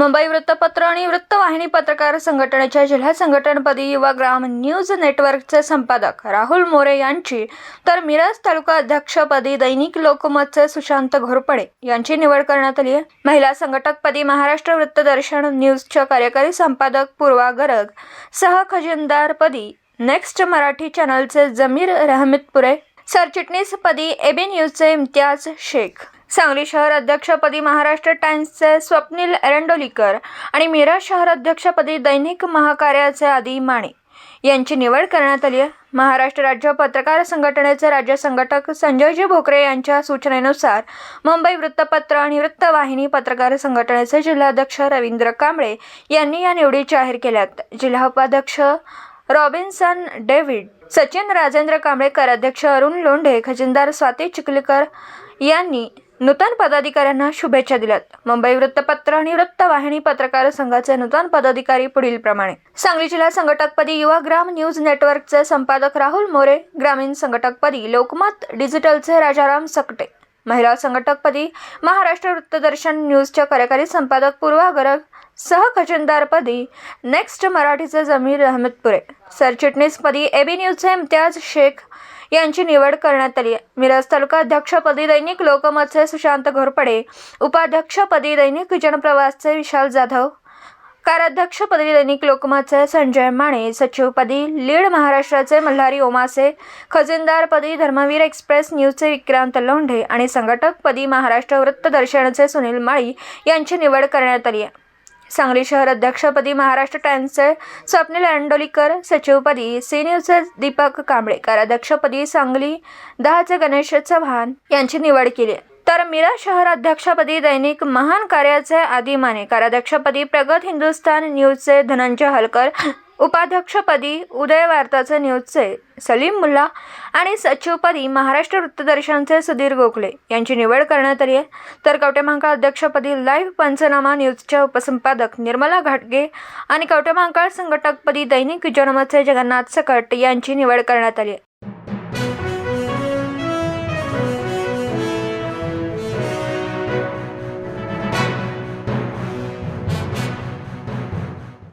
मुंबई वृत्तपत्र आणि वृत्तवाहिनी पत्रकार संघटनेच्या जिल्हा संघटनपदी युवा ग्राम न्यूज नेटवर्कचे संपादक राहुल मोरे यांची तर मिरज तालुका अध्यक्षपदी दैनिक लोकमतचे सुशांत घोरपडे यांची निवड करण्यात आली आहे. महिला संघटकपदी महाराष्ट्र वृत्तदर्शन न्यूजच्या कार्यकारी संपादक पूर्वा गरग सह खजिनदारपदी नेक्स्ट मराठी चॅनलचे जमीर रहमितपुरे सरचिटणीसपदी एबी न्यूजचे इम्तियाज शेख सांगली शहर अध्यक्षपदी महाराष्ट्र टाइम्सचे स्वप्नील एरंडोलीकर आणि मिरज शहर अध्यक्षपदी दैनिक महाकार्याचे आदी माने. यांची निवड करण्यात आली आहे. महाराष्ट्र राज्य पत्रकार संघटनेचे राज्य संघटक संजयजी भोकरे यांच्या सूचनेनुसार मुंबई वृत्तपत्र आणि वृत्तवाहिनी पत्रकार संघटनेचे जिल्हाध्यक्ष रवींद्र कांबळे यांनी या निवडी जाहीर केल्यात. जिल्हा उपाध्यक्ष रॉबिन्सन डेव्हिड सचिन राजेंद्र कांबळेकर अध्यक्ष अरुण लोंढे खजिनदार स्वाती चिखलीकर यांनी नूतन पदाधिकाऱ्यांना शुभेच्छा दिल्यात. मुंबई वृत्तपत्र आणि वृत्तवाहिनी पत्रकार संघाचे नूतन पदाधिकारी पुढील प्रमाणे. सांगली जिल्हा संघटकपदी युवा ग्राम न्यूज नेटवर्कचे संपादक राहुल मोरे ग्रामीण संघटकपदी लोकमत डिजिटलचे राजाराम सकटे. महिला संघटकपदी महाराष्ट्र वृत्तदर्शन न्यूजच्या कार्यकारी संपादक पूर्वा गर्ग सह खजिनदारपदी नेक्स्ट मराठीचे जमीर अहमदपुरे. सरचिटणीसपदी एबी न्यूजचे इम्तियाज शेख यांची निवड करण्यात आली. आहे मिरज तालुका अध्यक्षपदी दैनिक लोकमतचे सुशांत घोरपडे उपाध्यक्षपदी दैनिक जनप्रवासचे विशाल जाधव कार्याध्यक्षपदी दैनिक लोकमतचे संजय माने सचिवपदी लीड महाराष्ट्राचे मल्हारी ओमासे खजिनदारपदी धर्मवीर एक्सप्रेस न्यूजचे विक्रांत लोंढे आणि संघटकपदी महाराष्ट्र वृत्तदर्शनचे सुनील माळी यांची निवड करण्यात आली आहे. सांगली शहर अध्यक्षपदी महाराष्ट्र टाइम्सचे स्वप्नील अंडोलीकर सचिवपदी सी न्यूजचे दीपक कांबळे कार्याध्यक्षपदी सांगली दहाचे गणेश चव्हाण यांची निवड केली आहे. तर मीरा शहर अध्यक्षपदी दैनिक महान कार्याचे आदी माने कार्याध्यक्षपदी प्रगत हिंदुस्थान न्यूजचे धनंजय हलकर उपाध्यक्षपदी उदय वार्ताचे न्यूजचे सलीम मुल्ला आणि सचिवपदी महाराष्ट्र वृत्तदर्शनचे सुधीर गोखले यांची निवड करण्यात आली आहे. तर कवटेमहांकाळ अध्यक्षपदी लाईव्ह पंचनामा न्यूजच्या उपसंपादक निर्मला घाटगे आणि कवटेमहांकाळ संघटकपदी दैनिक जनमतचे जगन्नाथ सकट यांची निवड करण्यात आली आहे.